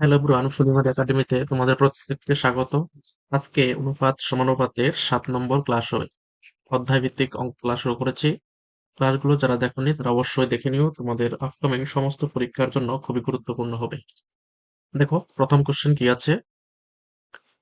Hello ব্রুয়ান ফুলিমার একাডেমিতে তোমাদের প্রত্যেককে স্বাগত। আজকে অনুপাত সমানুপাতের সাত নম্বর ক্লাস হবে অধ্যায় ভিত্তিক অঙ্ক ক্লাস শুরু করেছি। ক্লাসগুলো যারা দেখোনি, তারা অবশ্যই দেখে নিও। তোমাদের আপকামিং সমস্ত পরীক্ষার জন্য খুবই গুরুত্বপূর্ণ হবে। দেখো, প্রথম কোশ্চেন কি আছে?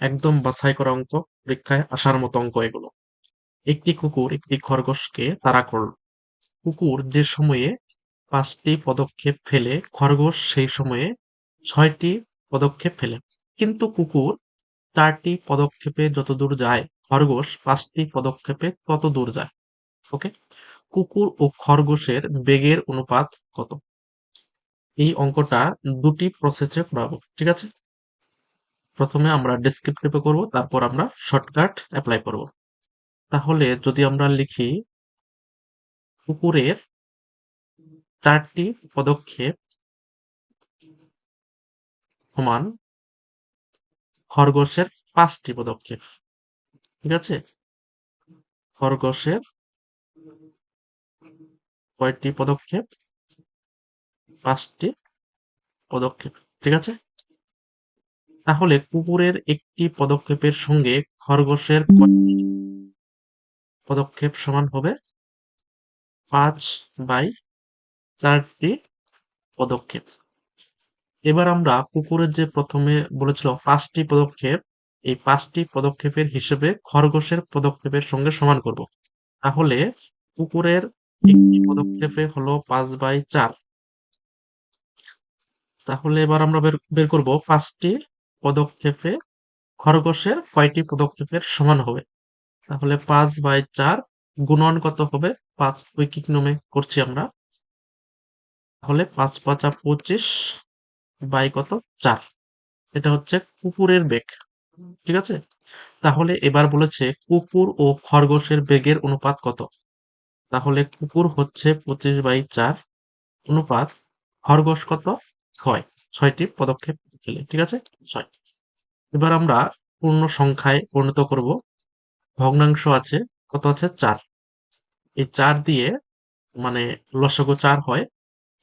একদম বাছাই করা অঙ্ক, পরীক্ষায় আসার মতো অঙ্ক এগুলো। একটি কুকুর, একটি খরগোশকে তাড়া করল। কুকুর যে সময়ে পাঁচটি পদক্ষেপ ফেলে, খরগোশ সেই সময়ে ছয়টি পদক্ষেপ ফেলে। কিন্তু কুকুর চারটি পদক্ষেপে যতদূর যায়, খরগোশ পাঁচটি পদক্ষেপে তত দূর যায়। ওকে? কুকুর ও খরগোশের বেগের অনুপাত কত? এই অঙ্কটা দুটি প্রসেসে করাবো, ঠিক আছে? প্রথমে আমরা ডেসক্রিপটিভে করব, তারপর আমরা শর্টকাট অ্যাপ্লাই করব। তাহলে যদি আমরা লিখি, কুকুরের চারটি পদক্ষেপ সমান খরগোশের পাঁচটি পদক্ষেপ। ঠিক আছে? খরগোশের কয়েকটি পদক্ষেপ? পাঁচটি পদক্ষেপ। ঠিক আছে? তাহলে কুকুরের একটি পদক্ষেপের সঙ্গে খরগোশের পদক্ষেপ সমান হবে? পাঁচ বাই চারটি পদক্ষেপ। এবার আমরা কুকুরের যে প্রথমে বলেছিল পাঁচটি পদক্ষেপ, এই পাঁচটি পদক্ষেপের হিসেবে খরগোশের পদক্ষেপের সঙ্গে সমান করব। তাহলে কুকুরের একটি পদক্ষেপে হলো পাঁচ বাই চার। তাহলে এবার আমরা বের করব পাঁচটি পদক্ষেপে খরগোশের কয়টি পদক্ষেপের সমান হবে। তাহলে পাঁচ বাই চার গুণন কত হবে? পাঁচ উইকিক নিয়মে করছি আমরা। তাহলে পাঁচ পাঁচা পঁচিশ বাই কত? চার। এটা হচ্ছে কুকুরের বেগ। ঠিক আছে? তাহলে এবার বলেছে কুকুর ও খরগোশের বেগের অনুপাত কত? তাহলে কুকুর হচ্ছে পঁচিশ বাই চার অনুপাত খরগোশ কত? ছয়। ছয়টি পদক্ষেপ ফেলে ঠিক আছে? ছয়। এবার আমরা পূর্ণ সংখ্যায় পরিণত করব। ভগ্নাংশ আছে, কত আছে? চার। এই চার দিয়ে মানে লসগো চার হয়।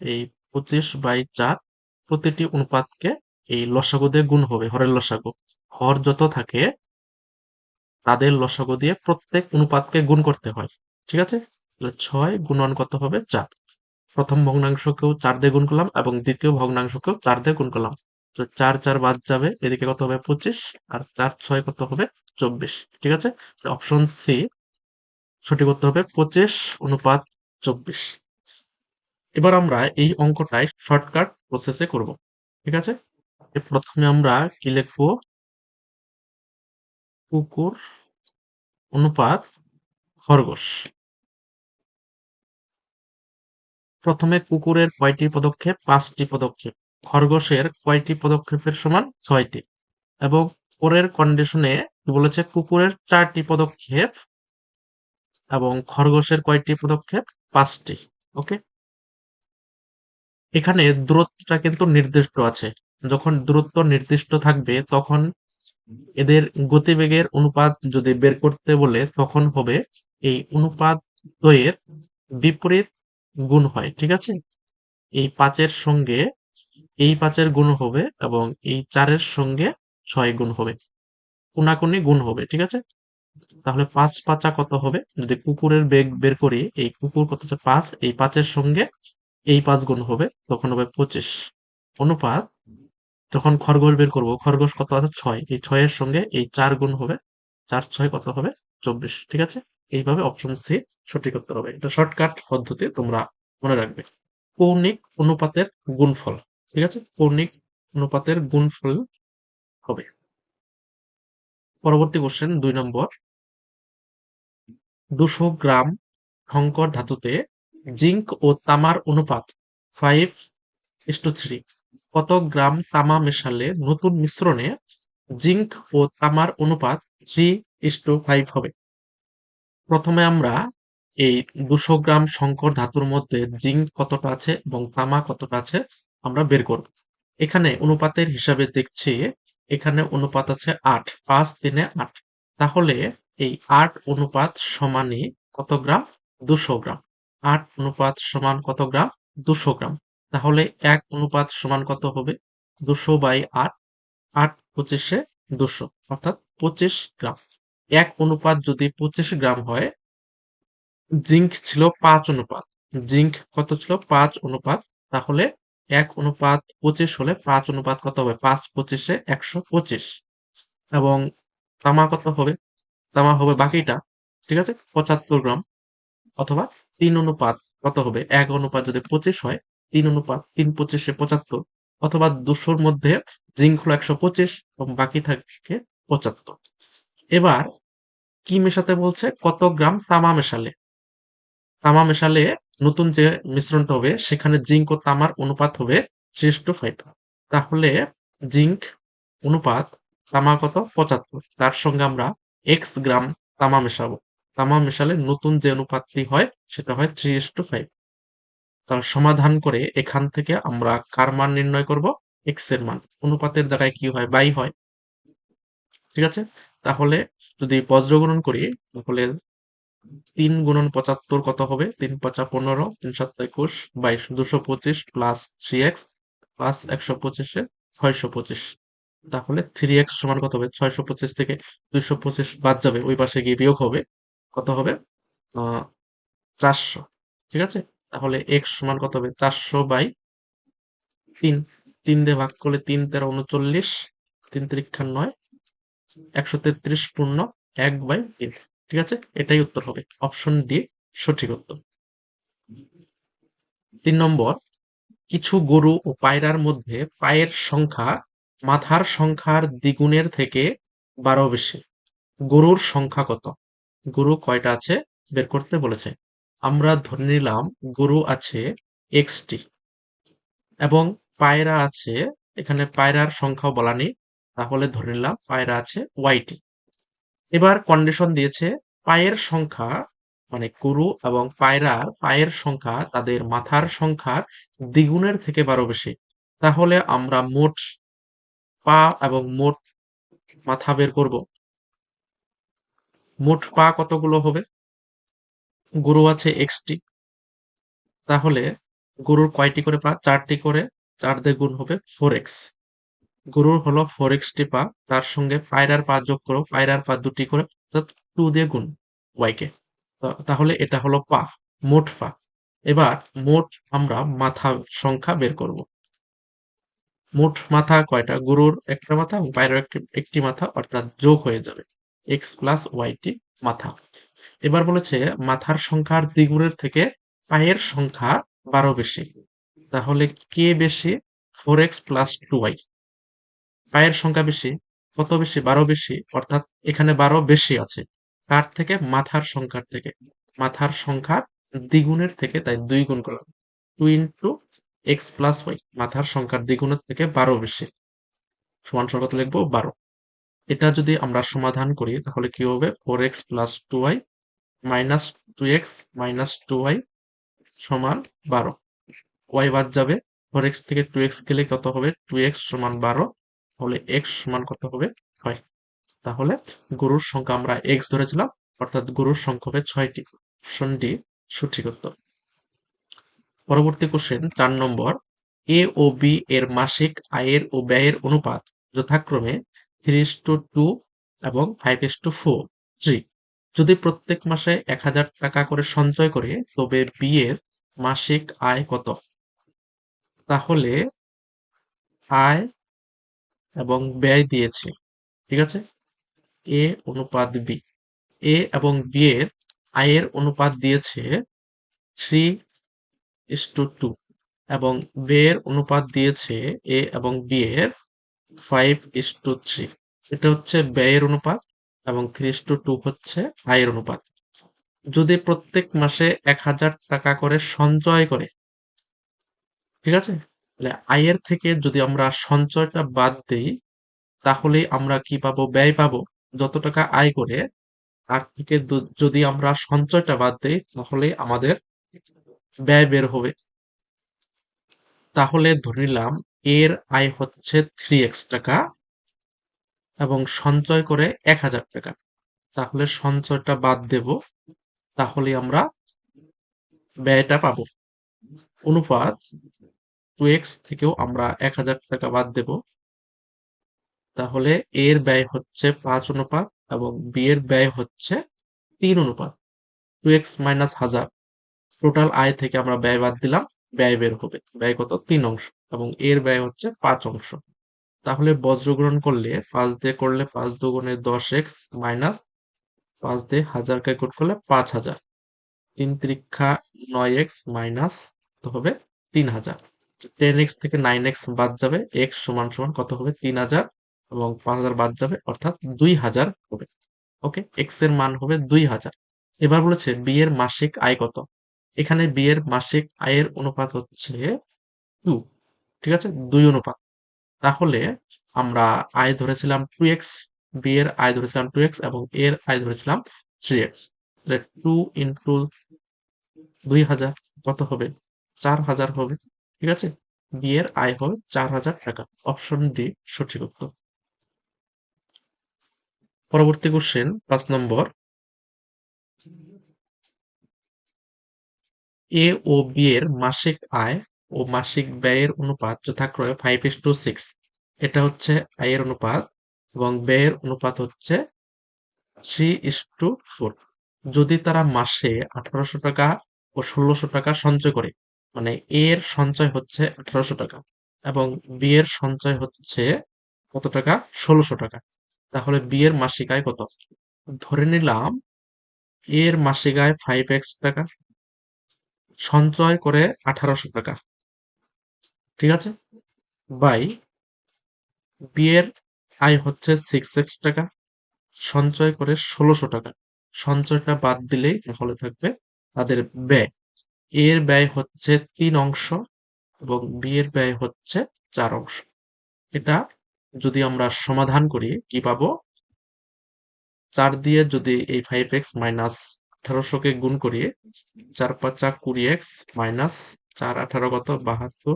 এই পঁচিশ বাই চার প্রতিটি অনুপাতকে এই লসাগু দিয়ে গুণ হবে, হরের লসাগু। হর যত থাকে, তাদের লসাগু দিয়ে প্রত্যেক অনুপাতকে গুণ করতে হয়। ঠিক আছে? তাহলে ছয় গুণন কত হবে? চার। প্রথম ভগ্নাংশকেও চার দিয়ে গুণ করলাম এবং দ্বিতীয় ভগ্নাংশকেও চার দিয়ে গুণ করলাম। তো চার চার বাদ যাবে, এদিকে কত হবে? পঁচিশ। আর চার, ছয় কত হবে? চব্বিশ। ঠিক আছে? অপশন সি সঠিক উত্তর হবে পঁচিশ অনুপাত চব্বিশ। এবার আমরা এই অঙ্কটাই শর্টকাট প্রসেসে করব, ঠিক আছে? প্রথমে আমরা কি লিখব? কুকুর অনুপাত খরগোশ। প্রথমে কুকুরের কয়টি পদক্ষেপ? পাঁচটি পদক্ষেপ। খরগোশের কয়টি পদক্ষেপের সমান? ছয়টি। এবং পরের কন্ডিশনে বলেছে? কুকুরের চারটি পদক্ষেপ এবং খরগোশের কয়টি পদক্ষেপ? পাঁচটি। ওকে? এখানে দূরত্বটা কিন্তু নির্দিষ্ট আছে। যখন দূরত্ব নির্দিষ্ট থাকবে, তখন এদের গতিবেগের অনুপাত যদি বের করতে বলে, তখন হবে এই অনুপাত দ্বয়ের বিপরীত গুণ হয়, ঠিক আছে? এই পাঁচের সঙ্গে, এই পাঁচের গুণ হবে এবং এই চারের সঙ্গে ছয় গুণ হবে। কোনাকুনি গুণ হবে, ঠিক আছে? তাহলে পাঁচ পাঁচা কত হবে? যদি কুকুরের বেগ বের করি, এই কুকুর কত হচ্ছে? পাঁচ। এই পাঁচের সঙ্গে এই পাঁচ গুণ হবে, তখন হবে পঁচিশ। অনুপাত, যখন খরগোশ বের করব, খরগোশ কত আছে? ছয়। এই ছয়ের সঙ্গে এই চার গুণ হবে, চার ছয় কত হবে? চব্বিশ। ঠিক আছে? এইভাবে অপশন সি সঠিক উত্তর হবে। এটা শর্টকাট পদ্ধতি, তোমরা মনে রাখবে। কৌণিক অনুপাতের গুণফল, ঠিক আছে? কৌণিক অনুপাতের গুণফল হবে। পরবর্তী কোশ্চেন দুই নম্বর। দুশো গ্রাম শঙ্কর ধাতুতে জিঙ্ক ও তামার অনুপাত ফাইভ টু থ্রি। কত গ্রাম তামা মেশালে নতুন মিশ্রণে জিঙ্ক ও তামার অনুপাত থ্রি টু ফাইভ হবে? প্রথমে আমরা এই দুশো গ্রাম সংকর ধাতুর মধ্যে জিঙ্ক কতটা আছে এবং তামা কতটা আছে আমরা বের করব। এখানে অনুপাতের হিসাবে দেখছি এখানে অনুপাত আছে আট, পাঁচ তিনে আট। তাহলে এই আট অনুপাত সমানই কত গ্রাম? দুশো গ্রাম। আট অনুপাত সমান কত গ্রাম? দুশো গ্রাম। তাহলে এক অনুপাত সমান কত হবে? দুশো বাই আট। আট পঁচিশে দুশো, অর্থাৎ পঁচিশ গ্রাম। এক অনুপাত যদি পঁচিশ গ্রাম হয়, জিঙ্ক ছিল পাঁচ অনুপাত। জিঙ্ক কত ছিল? পাঁচ অনুপাত। তাহলে এক অনুপাত পঁচিশ হলে পাঁচ অনুপাত কত হবে? পাঁচ পঁচিশে একশো পঁচিশ। এবং তামা কত হবে? তামা হবে বাকিটা, ঠিক আছে? পঁচাত্তর গ্রাম অথবা তিন অনুপাত কত হবে? এক অনুপাত যদি পঁচিশ হয়, তিন অনুপাত তিন পঁচিশে পঁচাত্তর, অথবা দুশোর মধ্যে জিঙ্ক হলো একশো পঁচিশ এবং বাকি থাকে পঁচাত্তর। এবার কি মেশাতে বলছে? কত গ্রাম তামা মেশালে? তামা মেশালে নতুন যে মিশ্রণটা হবে, সেখানে জিঙ্ক ও তামার অনুপাত হবে থ্রি টু ফাইভ তাহলে জিঙ্ক অনুপাত তামা কত? পঁচাত্তর। তার সঙ্গে আমরা এক্স গ্রাম তামা মেশাবো। তামা মেশালে নতুন যে অনুপাতটি হয়, সেটা হয় থ্রি টু ফাইভ তার সমাধান করে এখান থেকে আমরা কার মান নির্ণয় করব? এক্সের মান। অনুপাতের জায়গায় কি হয়? বাই হয়। ঠিক আছে? তাহলে যদি বজ্রগুণন করি, তাহলে তিন গুণন পঁচাত্তর কত হবে? তিন পাঁচা পনেরো, তিন সাত একুশ, বাইশ, দুশো পঁচিশ প্লাস থ্রি এক্স প্লাস একশো পঁচিশে ছয়শো পঁচিশ। তাহলে থ্রি এক্স সমান কত হবে? ছয়শো পঁচিশ থেকে দুইশো পঁচিশ বাদ যাবে। ওই পাশে গিয়ে বিয়োগ হবে। কত হবে? চারশো। ঠিক আছে? তাহলে এক্স সমান কত হবে? চারশো বাই তিন। তিন দিয়ে ভাগ করলে তিন তেরো উনচল্লিশ। তিন তিরিক্ষা নয়। একশো তেত্রিশ পূর্ণ এক বাই তিন। ঠিক আছে? এটাই উত্তর হবে। অপশন ডি, সঠিক উত্তর। তিন নম্বর, কিছু গরু ও পায়রার মধ্যে পায়ের সংখ্যা মাথার সংখ্যার দ্বিগুণের থেকে বারো বেশি। গরুর সংখ্যা কত? গরু কয়টা আছে? বের করতে বলেছে। আমরা ধরে নিলাম গরু আছে এক্সটি এবং পায়রা আছে, এখানে পায়রার সংখ্যাও বলা নেই, তাহলে ধরে নিলাম পায়রা আছে ওয়াইটি। এবার কন্ডিশন দিয়েছে পায়ের সংখ্যা মানে গরু এবং পায়রার পায়ের সংখ্যা তাদের মাথার সংখ্যার দ্বিগুণের থেকে বারো বেশি। তাহলে আমরা মোট পা এবং মোট মাথা বের করব। মোট পা কতগুলো হবে? গরু আছে এক্সটি তাহলে গরুর কয়টি করে পা? চারটি করে চার দিয়ে গুণ হবে ফোর এক্স গরুর হলো ফোর এক্সটি পা, তার সঙ্গে পায়রার পা যোগ করো, পায়রার পা দুটি করে টু দিয়ে গুণ ওয়াইকে তাহলে এটা হলো পা, মোট পা। এবার মোট আমরা মাথা সংখ্যা বের করব। মোট মাথা কয়টা? গরুর একটা মাথা এবং পায়ের একটি একটি মাথা, অর্থাৎ যোগ হয়ে যাবে। এক্স প্লাস ওয়াইটি মাথা। এবার বলেছে মাথার সংখ্যার দ্বিগুণের থেকে পায়ের সংখ্যা বারো বেশি। তাহলে কে বেশি? Four X plus two Y পায়ের সংখ্যা বেশি, কত বেশি? বারো বেশি, অর্থাৎ এখানে বারো বেশি আছে। কার থেকে? মাথার সংখ্যার থেকে। মাথার সংখ্যা দ্বিগুণের থেকে, তাই দুই গুণ করলাম। Two into X plus Y মাথার সংখ্যার দ্বিগুণের থেকে বারো বেশি। সমান সংখ্যা লিখব বারো। এটা যদি আমরা সমাধান করি, তাহলে কি হবে? Four X plus two Y minus two X minus two Y সমান বারো। ওয়াই বাদ যাবে। ফোর এক্স থেকে টু এক্স গেলে কত হবে? টু এক্স সমান বারো। তাহলে এক্স সমান কত হবে? ছয়। তাহলে গরুর সংখ্যা আমরা এক্স ধরেছিলাম, অর্থাৎ গরুর সংখ্যা হবে ছয়টি। অপশন ডি সঠিক উত্তর পরবর্তী কোশ্চেন চার নম্বর। এ ও বি এর মাসিক আয়ের ও ব্যয়ের অনুপাত যথাক্রমে থ্রি টু টু এবং five is to four three যদি প্রত্যেক মাসে এক হাজার টাকা করে সঞ্চয় করে, তবে বি এর মাসিক আয় কত? তাহলে আয় এবং ব্যয় দিয়েছে, ঠিক আছে? এ অনুপাত বি এ এবং বি এর আয়ের অনুপাত দিয়েছে থ্রি ইস টু টু এবং ব্যয়ের অনুপাত দিয়েছে এ এবং বি এর ফাইভ ইস টু থ্রি এটা হচ্ছে ব্যয়ের অনুপাত এবং থ্রি ইস টু টু হচ্ছে আয়ের অনুপাত। যদি প্রত্যেক মাসে এক হাজার টাকা করে সঞ্চয় করে, ঠিক আছে? তাহলে আয়ের থেকে যদি আমরা সঞ্চয়টা বাদ দিই তাহলে আমরা কি পাবো? ব্যয় পাবো। যত টাকা আয় করে, তার থেকে যদি আমরা সঞ্চয়টা বাদ দিই, তাহলে আমাদের ব্যয় বের হবে। তাহলে ধরে নিলাম এর আয় হচ্ছে থ্রি এক্স টাকা এবং সঞ্চয় করে এক হাজার টাকা। তাহলে সঞ্চয়টা বাদ দেব তাহলে আমরা ব্যয়টা পাবো। অনুপাত টু এক্স থেকেও আমরা এক হাজার টাকা বাদ দেব। তাহলে এর ব্যয় হচ্ছে পাঁচ অনুপাত এবং বি এর ব্যয় হচ্ছে তিন অনুপাত। টু এক্স মাইনাস হাজার। টোটাল আয় থেকে আমরা ব্যয় বাদ দিলাম, ব্যয় বের হবে। ব্যয় কত? তিন অংশ। এবং এর ব্যয় হচ্ছে পাঁচ অংশ। তাহলে বজ্রগ্রহণ করলে পাঁচ দিয়ে করলে পাঁচ দুগুণে দশ এক্স মাইনাস পাঁচ দিয়ে হাজারকে গুণ করলে পাঁচ হাজার। তিন ত্রিক্ষা নয় এক্স মাইনাস হবে? তিন হাজার। টেন এক্স থেকে নাইন এক্স বাদ যাবে, এক্স সমান সমান কত হবে? তিন হাজার এবং পাঁচ হাজার বাদ যাবে, অর্থাৎ দুই হাজার হবে। ওকে? এক্সের মান হবে দুই হাজার। এবার বলেছে বিয়ের মাসিক আয় কত? এখানে বিয়ের মাসিক আয়ের অনুপাত হচ্ছে টু। ঠিক আছে? দুই অনুপাত। তাহলে আমরা আয় ধরেছিলাম টু এক্স বি এর আয় ধরেছিলাম টু এক্স এবং এর আয় ধরেছিলাম থ্রি এক্স টু ইন্টু দুই হাজার কত হবে? চার হাজার হবে, ঠিক আছে? বি এর আয় হবে চার হাজার টাকা। অপশন ডি, সঠিক উত্তর। পরবর্তী কোশ্চেন পাঁচ নম্বর। এ ও বি এর মাসিক আয় ও মাসিক ব্যয়ের অনুপাত যথাক্রমে ফাইভ ইস টু সিক্স এটা হচ্ছে আয়ের অনুপাত এবং ব্যয়ের অনুপাত হচ্ছে থ্রি ইস টু ফোর যদি তারা মাসে আঠারোশো টাকা ও ষোলোশো টাকা সঞ্চয় করে মানে এর সঞ্চয় হচ্ছে আঠারোশো টাকা এবং বি এর সঞ্চয় হচ্ছে কত টাকা? ষোলোশো টাকা। তাহলে বি এর মাসিক আয় কত? ধরে নিলাম এর মাসিক আয় ফাইভ এক্স টাকা, সঞ্চয় করে আঠারোশো টাকা। ঠিক আছে? বাই বিয়ের আয় হচ্ছে সিক্স এক্স টাকা, সঞ্চয় করে ষোলোশো টাকা। সঞ্চয়টা বাদ দিলেই তাহলে থাকবে তাদের ব্যয়। এর ব্যয় হচ্ছে তিন অংশ এবং বিয়ের ব্যয় হচ্ছে চার অংশ। এটা যদি আমরা সমাধান করি, কি পাবো? চার দিয়ে যদি এই ফাইভ এক্স মাইনাস আঠারোশোকে গুণ করি, চার পাঁচা কুড়ি এক্স মাইনাস চার আঠারো কত? বাহাত্তর।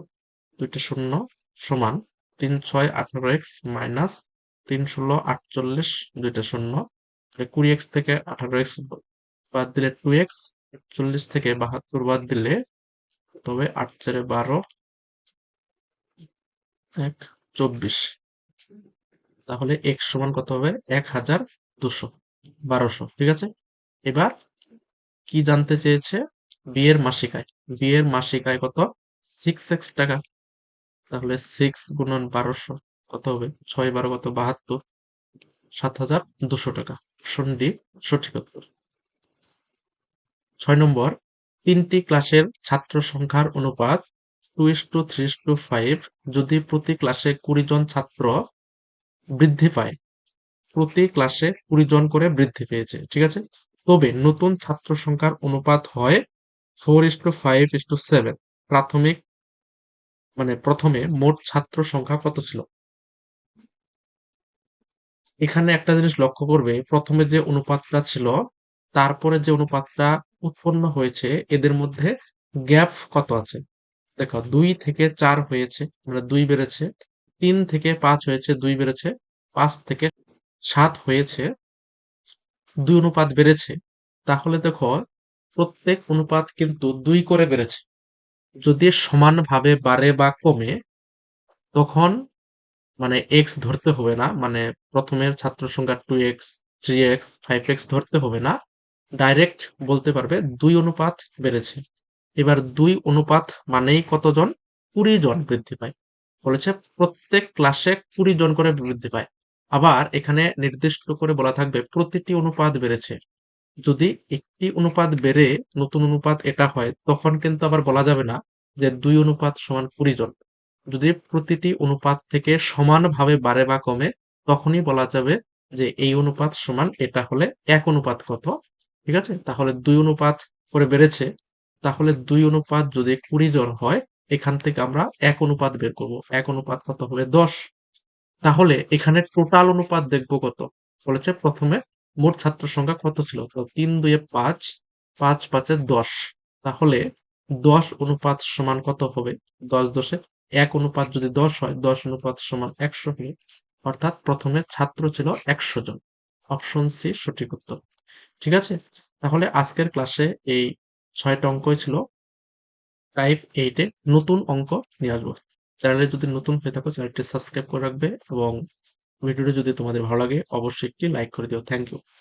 দুইটা শূন্য সমান তিন ছয় আঠারো এক্স মাইনাস তিন ষোলো আটচল্লিশ দুইটা শূন্য। কুড়ি এক্স থেকে আঠারো এক্স বাদ দিলে টু এক্স চল্লিশ থেকে বাহাত্তর বাদ দিলে তবে আট চারে বারো, এক চব্বিশ। তাহলে এক্স সমান কত হবে? এক হাজার দুশো, বারোশো, ঠিক আছে? এবার কি জানতে চেয়েছে? বিয়ের মাসিক আয় বিয়ের মাসিক আয় কত? সিক্স এক্স টাকা। তাহলে সিক্স গুণন বারোশো কত হবে? ছয় বারো কত? বাহাত্তর। সাত হাজার দুশো টাকা। অপশন ডি সঠিক উত্তর। ছয় নম্বর, তিনটি ক্লাসের ছাত্র সংখ্যার অনুপাত two is to three is to five যদি প্রতি ক্লাসে কুড়ি জন ছাত্র বৃদ্ধি পায়, প্রতি ক্লাসে কুড়ি জন করে বৃদ্ধি পেয়েছে, ঠিক আছে? তবে নতুন ছাত্র সংখ্যার অনুপাত হয় four is to five is to seven প্রাথমিক মানে প্রথমে মোট ছাত্র সংখ্যা কত ছিল? এখানে একটা জিনিস লক্ষ্য করবে, প্রথমে যে অনুপাতটা ছিল, তারপরে যে অনুপাতটা উৎপন্ন হয়েছে, এদের মধ্যে গ্যাপ কত আছে? দেখো, দুই থেকে চার হয়েছে মানে দুই বেড়েছে, তিন থেকে পাঁচ হয়েছে, দুই বেড়েছে, পাঁচ থেকে সাত হয়েছে, দুই অনুপাত বেড়েছে। তাহলে দেখো, প্রত্যেক অনুপাত কিন্তু দুই করে বেড়েছে। যদি সমানভাবে বাড়ে বা কমে, তখন মানে এক্স ধরতে হবে না মানে প্রথমের ছাত্র সংখ্যা two x three x five x ধরতে হবে না। ডাইরেক্ট বলতে পারবে দুই অনুপাত বেড়েছে। এবার দুই অনুপাত মানেই কতজন? কুড়ি জন বৃদ্ধি পায়। বলেছে প্রত্যেক ক্লাসে কুড়ি জন করে বৃদ্ধি পায়। আবার এখানে নির্দিষ্ট করে বলা থাকবে প্রতিটি অনুপাত বেড়েছে। যদি একটি অনুপাত বেড়ে নতুন অনুপাত এটা হয়, তখন কিন্তু আবার বলা যাবে না যে দুই অনুপাত সমান কুড়ি জন। যদি প্রতিটি অনুপাত থেকে সমানভাবে বাড়ে বা কমে, তখনই বলা যাবে যে এই অনুপাত সমান এটা হলে এক অনুপাত কত। ঠিক আছে? তাহলে দুই অনুপাত করে বেড়েছে, তাহলে দুই অনুপাত যদি কুড়ি জন হয়, এখান থেকে আমরা এক অনুপাত বের করব। এক অনুপাত কত হবে? দশ। তাহলে এখানে টোটাল অনুপাত দেখব কত? বলেছে প্রথমে মোট ছাত্র সংখ্যা কত ছিল? তো তিন দুয়ে পাঁচ পাঁচ পাঁচে দশ। তাহলে দশ অনুপাত সমান কত হবে? দশ দশে এক অনুপাত যদি দশ হয়, দশ অনুপাত সমান একশো হবে অর্থাৎ প্রথমে ছাত্র ছিল একশো জন। অপশন সি, সঠিক উত্তর। ঠিক আছে? তাহলে আজকের ক্লাসে এই ছয়টা অঙ্কই ছিল। টাইপ এইটে নতুন অঙ্ক নিয়ে আসব। চ্যানেলে যদি নতুন হয়ে থাকো চ্যানেলটি সাবস্ক্রাইব করে রাখবে এবং ভিডিওটি যদি তোমাদের ভালো লাগে অবশ্যই একটি লাইক করে দিও। Thank you